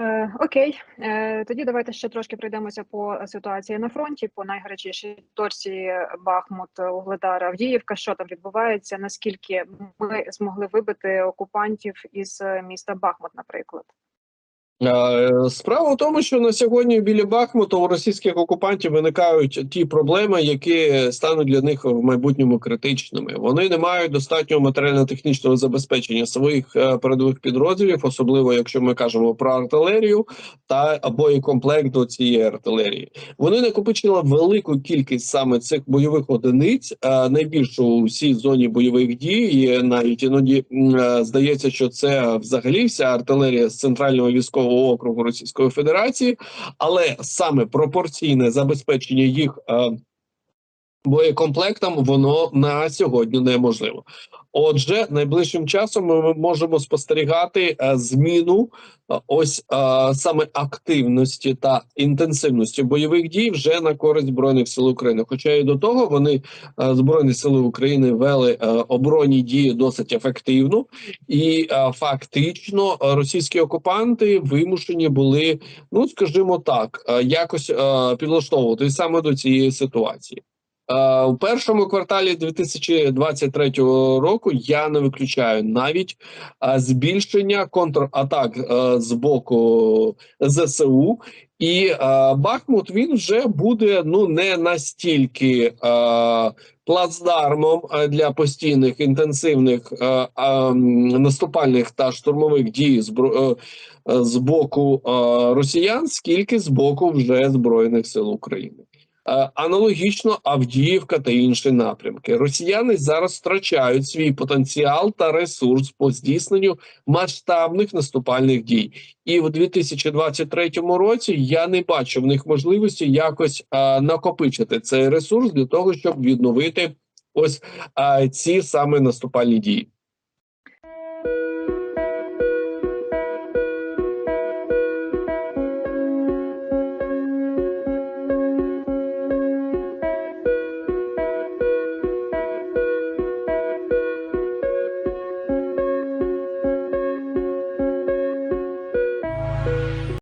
Е, окей, е, тоді давайте ще трошки пройдемося по ситуації на фронті, по найгарячішій точці Бахмут, Угледар, Авдіївка. Що там відбувається? Наскільки ми змогли вибити окупантів із е, міста Бахмут, наприклад? Справа в тому, що на сьогодні біля Бахмута у російських окупантів виникають ті проблеми, які стануть для них в майбутньому критичними. Вони не мають достатнього матеріально-технічного забезпечення своїх е, передових підрозділів, особливо якщо ми кажемо про артилерію та боєкомплект до цієї артилерії. Вони накопичили велику кількість саме цих бойових одиниць, е, найбільшу у всій зоні бойових дій. І навіть іноді е, здається, що це взагалі вся артилерія з центрального військового округу Російської Федерації, але саме пропорційне забезпечення їх е, боєкомплектом воно на сьогодні неможливо. Отже, найближчим часом ми можемо спостерігати е, зміну е, ось е, саме активності та інтенсивності бойових дій вже на користь збройних сил України. Хоча і до того вони збройні сили України вели оборонні дії досить ефективно, і фактично російські окупанти вимушені були, ну скажімо так, якось підлаштовувати саме до цієї ситуації. Е, У першому кварталі 2023 року я не виключаю навіть е, збільшення контратак е, з боку ЗСУ, і е, Бахмут він вже буде ну не настільки е, плацдармом е, для постійних інтенсивних е, е, наступальних та штурмових дій е, е, з боку е, росіян, скільки з боку вже збройних сил України. Е, Аналогічно Авдіївка та інші напрямки. Росіяни зараз втрачають свій потенціал та ресурс по здійсненню масштабних наступальних дій. І в 2023 році я не бачу в них можливості якось е, накопичити цей ресурс для того, щоб відновити ось е, ці саме наступальні дії.